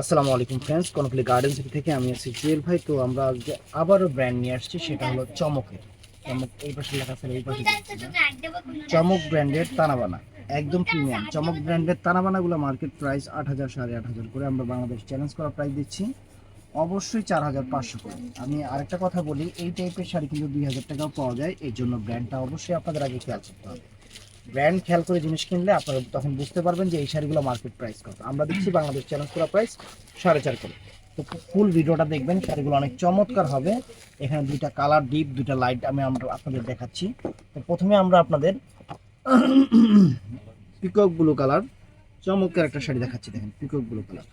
আসসালামু আলাইকুম friends কনকলি garden city থেকে আমি আছি জুয়েল ভাই। তো আমরা আবারও ব্র্যান্ড নিয়ে আসছি, সেটা হলো চমকের। চমক, এই পাশে লেখা আছে, এই পাশে চমক ব্র্যান্ডের তানাবানা, একদম প্রিমিয়াম চমক ব্র্যান্ডের তানাবানাগুলো মার্কেট প্রাইস আট হাজার সাড়ে আট হাজার করে আমরা বাংলাদেশ চ্যালেঞ্জ করা প্রাইস দিচ্ছি। অবশ্যই চার হাজার পাঁচশো করে। আমি আরেকটা কথা বলি, এই টাইপের শাড়ি কিন্তু দুই হাজার টাকাও পাওয়া যায় এই জন্য ব্র্যান্ডটা অবশ্যই আপনাদের আগে খেয়াল করতে হবে। ব্র্যান্ড খেয়াল করে জিনিস কিনলে আপনারা তখন বুঝতে পারবেন যে এই শাড়িগুলো মার্কেট প্রাইস কত। আমরা দিচ্ছি বাংলাদেশ চ্যালেঞ্জ করা প্রাইস সাড়ে চার করে। তো ফুল ভিডিওটা দেখবেন, শাড়িগুলো অনেক চমৎকার হবে। এখানে দুইটা কালার ডিপ দুইটা লাইট আমি আমরা আপনাদের দেখাচ্ছি। তো প্রথমে আমরা আপনাদের পিকক ব্লু কালার চমৎকার একটা শাড়ি দেখাচ্ছি, দেখেন পিকক ব্লু কালার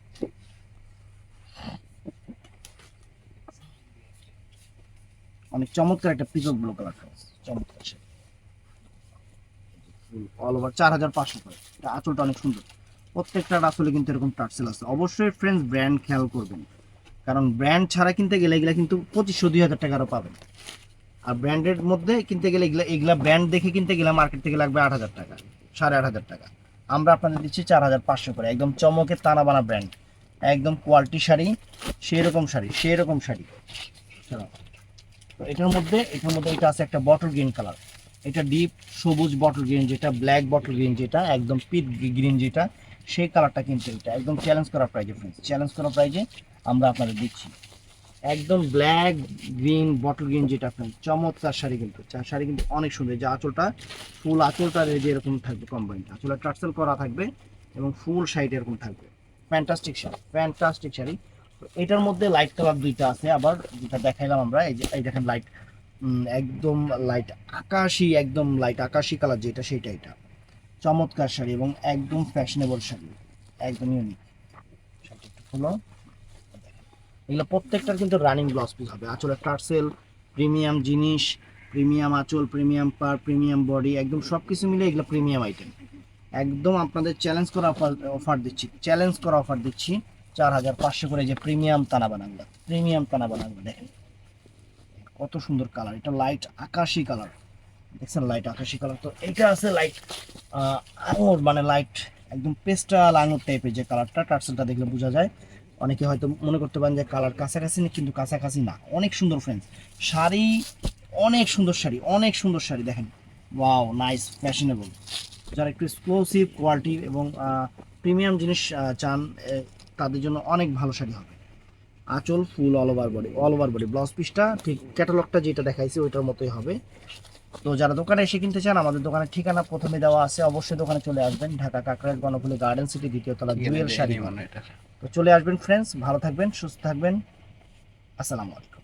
অনেক চমৎকার একটা পিকক ব্লু কালার চমৎকার শাড়ি। অল ওভার চার হাজার পাঁচশো করে। এটা আঁচলটা অনেক সুন্দর। প্রত্যেকটা আসলে কিন্তু এরকম টার্সেল আছে। অবশ্যই ফ্রেন্ডস ব্র্যান্ড খেয়াল করবেন। কারণ ব্র্যান্ড ছাড়া কিনতে গেলে এগুলা কিন্তু পঁচিশশো, দুই হাজার টাকারও পাবেন। আর ব্র্যান্ডের মধ্যে কিনতে গেলে এগুলা এগুলা ব্র্যান্ড দেখে কিনতে গেলে মার্কেট থেকে লাগবে আট হাজার টাকা, সাড়ে আট হাজার টাকা। আমরা আপনাদের দিচ্ছি চার হাজার পাঁচশো করে। একদম চমকের তানা বানা ব্র্যান্ড একদম কোয়ালিটি শাড়ি সেই রকম শাড়ি সেই রকম শাড়ি। তো এটার মধ্যে এটার মধ্যে এটা আছে একটা বটল গ্রিন কালার এটা ডিপ সবুজ বটল গ্রিন যেটা ব্ল্যাক বটল গ্রিন যেটা, একদম পিট গ্রিন যেটা, সেই কালারটা কিন্তু এটা। একদম চ্যালেঞ্জ করা প্রাইজে ফ্রেন্ডস চ্যালেঞ্জ করা প্রাইজে আমরা আপনাদের দিচ্ছি। একদম ব্ল্যাক গ্রিন বটল গ্রিন যেটা আপনার চমৎকার শাড়ি কিন্তু। শাড়ি কিন্তু অনেক সুন্দর। যে আঁচলটা, ফুল আঁচলটা যে এরকম থাকবে কম্বাইন আঁচলটা টার্সেল করা থাকবে এবং ফুল শাড়ি এরকম থাকবে। Fantastic sari fantastic sari. এটার মধ্যে লাইট কালার দুইটা আছে। আবার যেটা দেখাইলাম আমরা, এই যে, এই দেখেন লাইট একদম লাইট আকাশি, একদম লাইট আকাশি কালার যেটা সেটা এটা। চমৎকার শাড়ি এবং একদম ফ্যাশনেবল শাড়ি। একদম ইউনিক একটু এগুলো প্রত্যেকটার কিন্তু রানিং ব্লাউজ পিস হবে। আঁচলের টার্সেল প্রিমিয়াম জিনিস প্রিমিয়াম আঁচল প্রিমিয়াম পার প্রিমিয়াম বডি একদম সব কিছু মিলে এগুলো প্রিমিয়াম আইটেম একদম আপনাদের চ্যালেঞ্জ করা অফার অফার দিচ্ছি। চ্যালেঞ্জ করা অফার দিচ্ছি। চার হাজার পাঁচশো করে যে প্রিমিয়াম তানা বানাগুলো প্রিমিয়াম তানা বানাগুলো দেখেন। কত সুন্দর কালার এটা লাইট আকাশি কালার দেখছেন লাইট আকাশি কালার তো এটা আছে লাইট আঙুর মানে লাইট একদম পেস্টাল আঙুর টাইপের যে কালারটা টার্সেলটা দেখলে বোঝা যায়। অনেকে হয়তো মনে করতে পারেন যে কালার কাছাকাছি না কিন্তু কাছাকাছি না। অনেক সুন্দর ফ্রেন্ডস শাড়ি, অনেক সুন্দর শাড়ি, অনেক সুন্দর শাড়ি দেখেন। ওয়াও নাইস ফ্যাশনেবল যারা একটু এক্সক্লুসিভ কোয়ালিটি এবং প্রিমিয়াম জিনিস চান তাদের জন্য অনেক ভালো শাড়ি হবে। আঁচল full all over body all over body blouse পিসটা ঠিক ক্যাটালগটা যেটা দেখাইছি ওইটার মতোই হবে। তো যারা দোকানে এসে কিনতে চান আমাদের দোকানের ঠিকানা প্রথমে দেওয়া আছে অবশ্যই দোকানে চলে আসবেন। ঢাকা কাকরাইল গণফুলি গার্ডেন সিটি দ্বিতীয় তলা জুয়েল শাড়ি এটা। তো চলে আসবেন ফ্রেন্ডস ভালো থাকবেন সুস্থ থাকবেন। আসসালামু আলাইকুম।